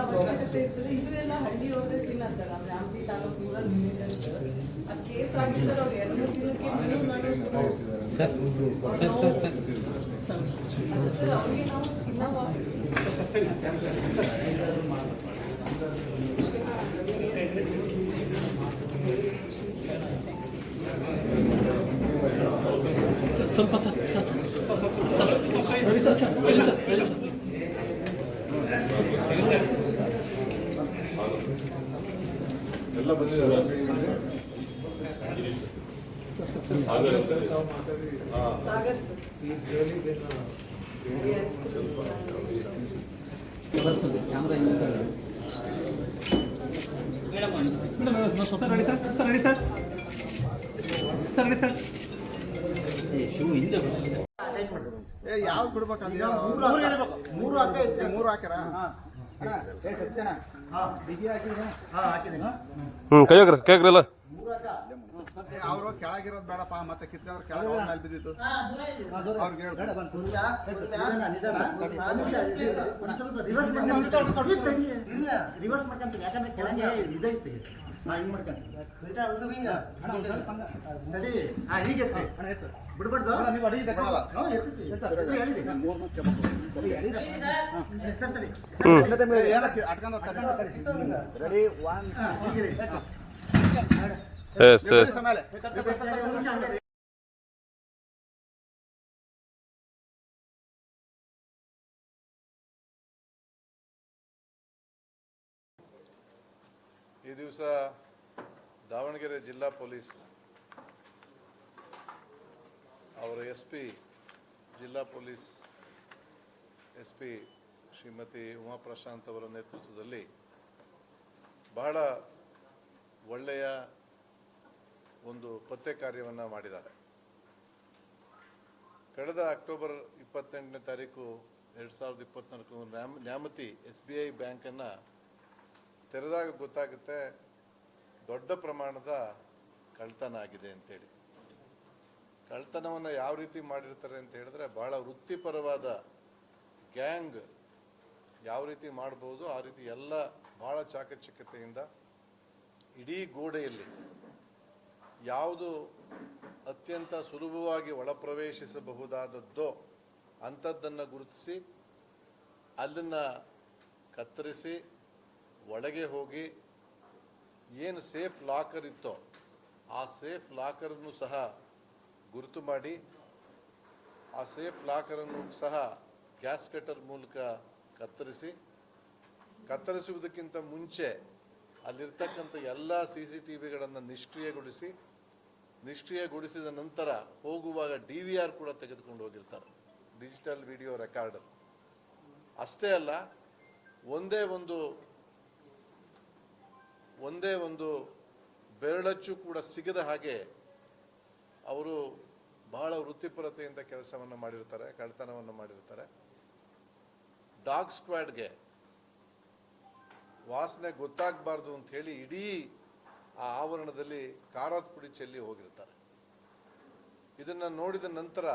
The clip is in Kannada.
ಅವಶ್ಯಕತೆ ಇರ್ತದೆ ಇದು ಎಲ್ಲ ಹಳ್ಳಿಯವ್ರದ್ದೇ ಸರ್ ಅಂದ್ರೆ ಹಂಪಿ ತಾಲೂಕು ರೂರಲ್ ವಿಲೇಜ್ ಆ ಕೇಸ್ ಸರ್ ಅವ್ರು ಎರಡು ದಿನಕ್ಕೆ ಮುನ್ನೂರು ನಾನ್ನೂರು sir sir sir sir Ravi sir sir ನಾವು ಚಿನ್ನ ವಾ- ಸರ್, ಸ್ವಲ್ಪ sir sir sir sir sir sir sir Ravi sir Ravi sir ಎಲ್ಲ ಬಂದಿದ್ದಾರೆ ಸಾಗರ್ ಸರ್ ಏ ಯಾವ್ದು ಬಿಡ್ಬೇಕಂತ ಮೂರು ಹಾಕ ಮೂರು ಹಾಕ್ಯಾರ? ಹ್ಞೂ ಕೈ ಹಾಕ್ರಿ ಕೈ ಹಾಕ್ರಲ್ಲ ಅವರು ಕೆಳಗಿರೋದು ಬೇಡಪ್ಪ ಮತ್ತೆ ಕಿತ್ಕೊಂಡ್ರೆ ಕೆಳಗೆ ಅವ್ರ ಮೇಲೆ ಬಿದ್ದಿತ್ತು. ಅವ್ರಿಗೆ ಹೇಳ್ಬೇಕು ರಿವರ್ಸ್ ಯಾಕಂದ್ರೆ ಕೆಳಗೆ ಇದೈತಿ ಬಿಡ್ಬಾರ್ದು? ರೆಡಿ ಒನ್ ಎಸ್ ಎಸ್ ಈ ದಿವಸ ದಾವಣಗೆರೆ ಜಿಲ್ಲಾ ಪೊಲೀಸ್ ಅವರ ಎಸ್ ಪಿ, ಜಿಲ್ಲಾ police S P Shrimati Uma Prashant ಅವರ ನೇತೃತ್ವದಲ್ಲಿ ಬಹಳ ಒಳ್ಳೆಯ ಒಂದು ಪತ್ತೆ ಕಾರ್ಯವನ್ನು ಮಾಡಿದ್ದಾರೆ. ಕಳೆದ ಅಕ್ಟೋಬರ್ ಇಪ್ಪತ್ತೆಂಟನೇ ತಾರೀಕು ಎರಡು ಸಾವಿರದ ಇಪ್ಪತ್ತ್ನಾಲ್ಕು ನ್ಯಾಮ, ನ್ಯಾಮತಿ ಎಸ್ ಬಿ ಐ ಬ್ಯಾಂಕನ್ನು ತೆರೆದಾಗ ಗೊತ್ತಾಗುತ್ತೆ ದೊಡ್ಡ ಪ್ರಮಾಣದ ಕಳ್ತನ ಆಗಿದೆ ಅಂತೇಳಿ. ಕಳ್ತನವನ್ನು ಯಾವ ರೀತಿ ಮಾಡಿರ್ತಾರೆ ಅಂತ ಹೇಳಿದ್ರೆ ಭಾಳ ವೃತ್ತಿಪರವಾದ ಗ್ಯಾಂಗ್ ಯಾವ ರೀತಿ ಮಾಡ್ಬೋದು, ಆ ರೀತಿ ಎಲ್ಲ ಭಾಳ ಚಾಕಚಕ್ಯತೆಯಿಂದ ಇಡೀ ಗೋಡೆಯಲ್ಲಿ ಯಾವುದು ಅತ್ಯಂತ ಸುಲಭವಾಗಿ ಒಳಪ್ರವೇಶಿಸಬಹುದಾದದ್ದೋ ಅಂಥದ್ದನ್ನು ಗುರುತಿಸಿ, ಅಲ್ಲಿನ ಕತ್ತರಿಸಿ ಒಳಗೆ ಹೋಗಿ ಏನು ಸೇಫ್ ಲಾಕರ್ ಇತ್ತೋ ಆ ಸೇಫ್ ಲಾಕರನ್ನು ಸಹ ಗುರುತು ಮಾಡಿ, ಆ ಸೇಫ್ ಲಾಕರನ್ನು ಸಹ ಗ್ಯಾಸ್ ಕಟರ್ ಮೂಲಕ ಕತ್ತರಿಸಿ, ಕತ್ತರಿಸುವುದಕ್ಕಿಂತ ಮುಂಚೆ ಅಲ್ಲಿರ್ತಕ್ಕಂಥ ಎಲ್ಲ ಸಿ ಸಿ ಟಿ ವಿಗಳನ್ನು ನಿಷ್ಕ್ರಿಯಗೊಳಿಸಿ, ನಿಷ್ಕ್ರಿಯಗೊಳಿಸಿದ ನಂತರ ಹೋಗುವಾಗ ಡಿ ವಿ ಆರ್ ಕೂಡ ತೆಗೆದುಕೊಂಡು ಹೋಗಿರ್ತಾರೆ, ಡಿಜಿಟಲ್ ವಿಡಿಯೋ ರೆಕಾರ್ಡರ್ ಅಷ್ಟೇ ಅಲ್ಲ, ಒಂದೇ ಒಂದು ಒಂದೇ ಒಂದು ಬೆರಳಚ್ಚು ಕೂಡ ಸಿಗದ ಹಾಗೆ ಅವರು ಬಹಳ ವೃತ್ತಿಪರತೆಯಿಂದ ಕೆಲಸವನ್ನು ಮಾಡಿರ್ತಾರೆ ಕಳ್ತನವನ್ನು ಮಾಡಿರ್ತಾರೆ. ಡಾಗ್ ಸ್ಕ್ವಾಡ್ಗೆ ವಾಸನೆ ಗೊತ್ತಾಗಬಾರ್ದು ಅಂತ ಹೇಳಿ ಇಡೀ ಆ ಆವರಣದಲ್ಲಿ ಖಾರದ ಪುಡಿ ಚೆಲ್ಲಿ ಹೋಗಿರ್ತಾರೆ. ಇದನ್ನು ನೋಡಿದ ನಂತರ